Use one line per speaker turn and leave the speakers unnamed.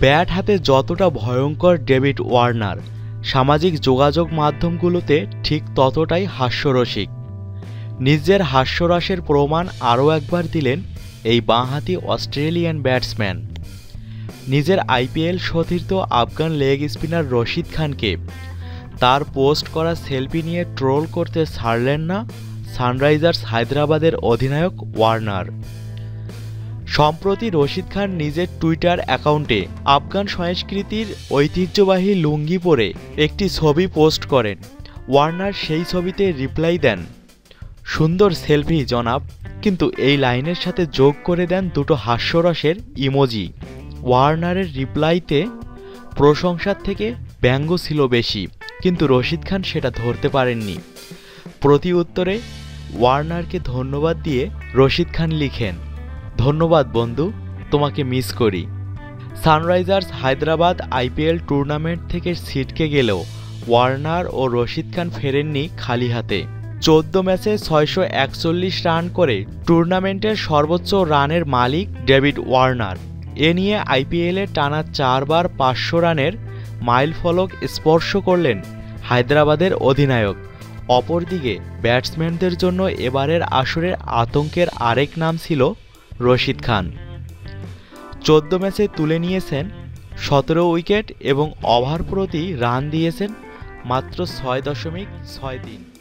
Bat হাতে যতটা ভয়ঙ্কর ডেভিড ওয়ার্নার, সামাজিক যোগাযোগ মাধ্যমগুলোতে ঠিক ততটাই হাস্যরসিক। নিজের হাস্যরসের প্রমাণ আরও একবার দিলেন এই বাঁহাতি অস্ট্রেলিয়ান ব্যাটসম্যান। নিজের আইপিএল সতীর্থ আফগান লেগ স্পিনার রশিদ খানকে তার পোস্ট করা সেলফি নিয়ে ট্রোল করতে ছাড়লেন না সানরাইজার্স হায়দ্রাবাদের অধিনায়ক ওয়ার্নার। সম্প্রতি রশিদ খান নিজের টুইটার অ্যাকাউন্টে আফগান সংস্কৃতির ঐতিহ্যবাহী লুঙ্গি পরে একটি ছবি পোস্ট করেন। ওয়ার্নার সেই ছবিতে রিপ্লাই দেন, সুন্দর সেলফি, জনাব। কিন্তু এই লাইনের সাথে যোগ করে দেন দুটো হাস্যরসের ইমোজি। ওয়ার্নারের রিপ্লাইতে প্রশংসার থেকে ব্যঙ্গ ছিল বেশি, কিন্তু রশিদ খান সেটা ধরতে পারেননি। প্রতি উত্তরে ওয়ার্নারকে ধন্যবাদ দিয়ে রশিদ খান লিখেন ধন্যবাদ, বন্ধু। তোমাকে মিস করি। সানরাইজার্স হায়দ্রাবাদ আইপিএল টুর্নামেন্ট থেকে ছিটকে গেলেও ওয়ার্নার ও রশিদ খান ফেরেননি খালি হাতে। চোদ্দ ম্যাচে ছয়শো একচল্লিশ রান করে টুর্নামেন্টের সর্বোচ্চ রানের মালিক ডেভিড ওয়ার্নার। এ নিয়ে আইপিএলে টানা চারবার পাঁচশো রানের মাইল ফলক স্পর্শ করলেন হায়দ্রাবাদের অধিনায়ক। অপরদিকে ব্যাটসম্যানদের জন্য এবারের আসরের আতঙ্কের আরেক নাম ছিল রশিদ খান। চোদ্দ ম্যাচে তুলে নিয়েছেন সতেরো উইকেট এবং ওভার প্রতি রান দিয়েছেন মাত্র ছয় দশমিক ছয় তিন।